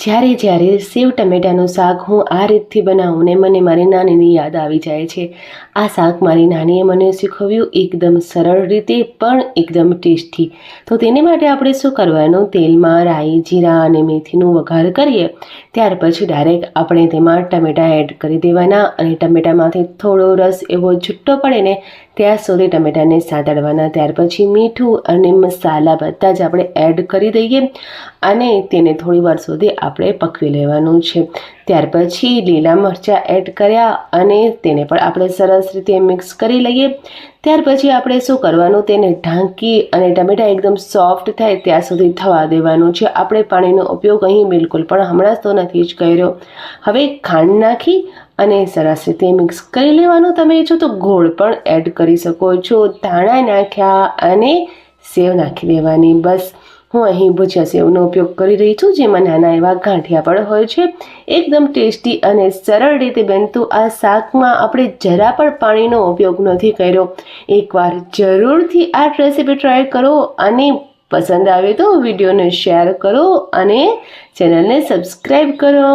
જ્યારે જ્યારે સેવ ટમેટાનું શાક હું આ રીતથી બનાવું ને મને મારી નાનીની યાદ આવી જાય છે. આ શાક મારી નાનીએ મને શીખવ્યું એકદમ સરળ રીતે પણ એકદમ ટેસ્ટી. તો તેને માટે આપણે શું કરવાનું? તેલમાં રાઈ, જીરા અને મેથીનું વઘાર કરીએ. ત્યાર પછી ડાયરેક્ટ આપણે તેમાં ટમેટાં એડ કરી દેવાના અને ટમેટામાંથી થોડો રસ એવો છૂટો પડે ને ત્યાં સુધી ટમેટાને સાતળવાના ત્યાર પછી મીઠું અને મસાલા બધા જ આપણે એડ કરી દઈએ અને તેને થોડી વાર સુધી આપણે પકવી લેવાનું છે. ત્યાર પછી લીલા મરચાં એડ કર્યા અને તેને પણ આપણે સરસ રીતે મિક્સ કરી લઈએ. ત્યાર પછી આપણે શું કરવાનું? તેને ઢાંકી અને ટમેટાં એકદમ સોફ્ટ થાય ત્યાં સુધી થવા દેવાનું છે. આપણે પાણીનો ઉપયોગ અહીં બિલકુલ પણ હમણાં તો નથી જ કર્યો. હવે ખાંડ નાખી અને સરસ રીતે મિક્સ કરી લેવાનું. તમે છો તો ગોળ પણ એડ કરી શકો છો. ધાણા નાખ્યા અને સેવ નાખી દેવાની. બસ. હું અહીં ભુજિયા સેવનો ઉપયોગ કરી રહી છું, જેમાં નાના એવા ગાંઠિયા પણ હોય છે. એકદમ ટેસ્ટી અને સરળ રીતે બનતું આ શાકમાં આપણે જરા પણ પાણીનો ઉપયોગ નથી કર્યો. એકવાર જરૂરથી આ રેસીપી ટ્રાય કરો અને પસંદ આવે તો વિડીયોને શેર કરો અને ચેનલને સબસ્ક્રાઈબ કરો.